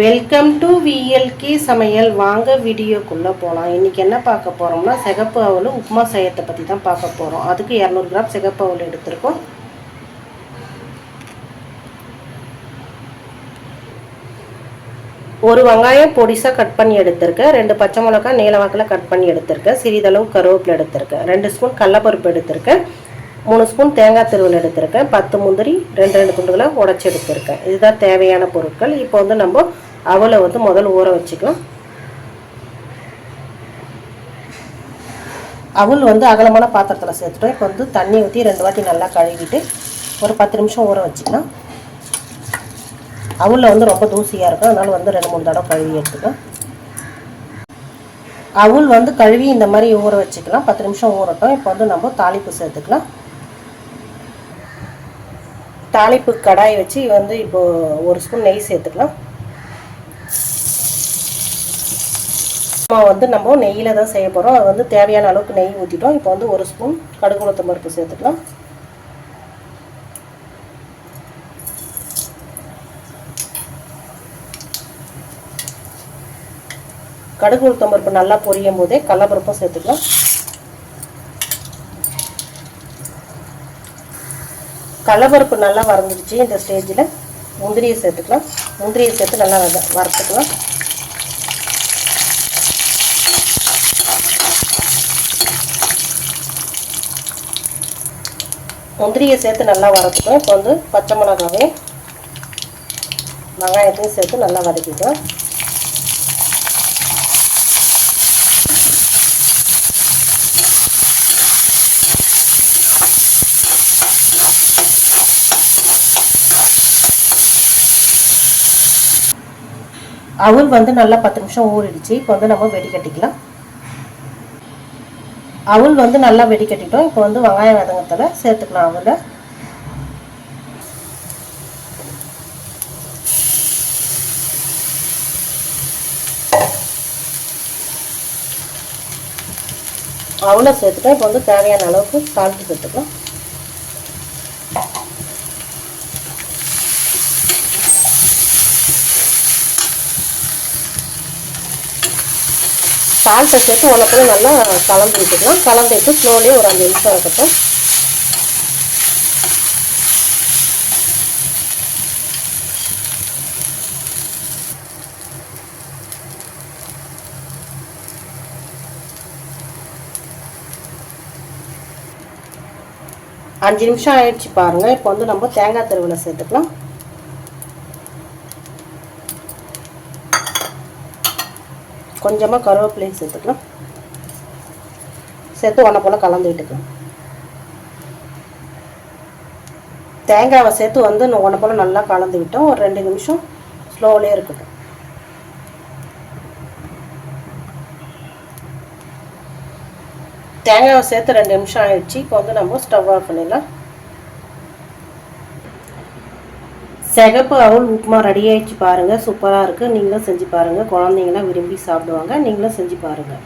Welcome to VLK சமையல். வாங்க வீடியோக்குள்ளே போகலாம் இன்றைக்கி என்ன பார்க்க போகிறோம்னா சிகப்பு அவல் உப்புமா செய்யத்தை பற்றி தான் பார்க்க போகிறோம் அதுக்கு இரநூறு கிராம் சிகப்பு அவல் எடுத்திருக்கோம். ஒரு வெங்காயம் பொடிசாக கட் பண்ணி எடுத்திருக்கேன். ரெண்டு பச்சை மிளகா நீல வாக்கில் கட் பண்ணி எடுத்திருக்கேன். சிறிதளவு கருவேப்பிலை எடுத்திருக்கேன். ரெண்டு ஸ்பூன் கடலப்பருப்பு எடுத்திருக்கேன். மூணு ஸ்பூன் தேங்காய் திருவல் எடுத்திருக்கேன். பத்து முந்திரி ரெண்டு ரெண்டு துண்டுகளை உடச்சி எடுத்திருக்கேன். இதுதான் தேவையான பொருட்கள். இப்போ வந்து நம்ம அவலை வந்து முதல்ல ஊற வச்சுக்கலாம். அவல் வந்து அகலமான பாத்திரத்தில் சேர்த்துட்டோம் இப்போ வந்து தண்ணி ஊற்றி ரெண்டு வாட்டி நல்லா கழுவிட்டு ஒரு பத்து நிமிஷம் ஊற வச்சுக்கலாம். அவலில் வந்து ரொம்ப தூசியாக இருக்கும். அதனால் வந்து ரெண்டு மூணு தடவை கழுவி எடுத்துக்கலாம். அவுல் வந்து கழுவி இந்த மாதிரி ஊற வச்சுக்கலாம். பத்து நிமிஷம் ஊறட்டும். இப்போ வந்து நம்ம தாளிப்பு சேர்த்துக்கலாம். தாளிப்பு கடாய் வச்சு வந்து இப்போது ஒரு ஸ்பூன் நெய் சேர்த்துக்கலாம். வந்து நம்ம நெய்யில் தான் செய்ய போகிறோம் அது வந்து தேவையான அளவுக்கு நெய் ஊற்றிட்டோம் இப்போ வந்து ஒரு ஸ்பூன் கடுகு உளுத்தம் பருப்பு சேர்த்துக்கலாம். கடுகு உளுத்தம் பருப்பு நல்லா பொரியும் போதே கடலப்பருப்பும் சேர்த்துக்கலாம். கடலப்பருப்பு நல்லா வறந்துடுச்சு இந்த ஸ்டேஜில் முந்திரியை சேர்த்துக்கலாம். முந்திரியை சேர்த்து நல்லா வறுத்துக்கலாம். முந்திரியை சேர்த்து நல்லா வறுத்துக்கலாம் இப்போ வந்து பச்சை மிளகாவையும் வெங்காயத்தையும் சேர்த்து நல்லா வதக்கிக்கும் அவல் வந்து நல்லா பத்து நிமிஷம் ஊறிடுச்சு. இப்போ வந்து நம்ம வெடி கட்டிக்கலாம். அவள் வந்து நல்லா வெடிக்கட்டிட்டோம். இப்போ வந்து வெங்காயம் வதங்கத்தில் சேர்த்துக்கலாம் அவளை அவளை சேர்த்துட்டா இப்போ வந்து தேவையான அளவுக்கு சால்ட்டு சேர்த்துக்கலாம். சால்ட்டை சேர்த்து உனக்குள்ள நல்லா கலந்து விட்டுக்கலாம். கலந்து விட்டு ஸ்லோலி ஒரு அஞ்சு நிமிஷம் இருக்கட்டும். அஞ்சு நிமிஷம் ஆயிடுச்சு பாருங்கள் இப்போ வந்து நம்ம தேங்காய் திருவிழா சேர்த்துக்கலாம். கொஞ்சமாக கருவேப்பிலையும் சேர்த்துக்கலாம். சேர்த்து ஒன்றை போல் கலந்துக்கிட்டுக்கலாம் தேங்காவை சேர்த்து வந்து ஒன்றை போல் நல்லா கலந்து விட்டோம். ஒரு ரெண்டு நிமிஷம் ஸ்லோவிலே இருக்கட்டும். தேங்காவை சேர்த்து ரெண்டு நிமிஷம் ஆயிடுச்சு. இப்போ வந்து நம்ம ஸ்டவ் ஆஃப் பண்ணிடலாம். சிகப்பு அவுள் உப்புமா ரெடி ஆகிடுச்சு பாருங்கள் சூப்பராக இருக்குது நீங்களும் செஞ்சு பாருங்கள் குழந்தைங்களாம் விரும்பி சாப்பிடுவாங்க. நீங்களும் செஞ்சு பாருங்கள்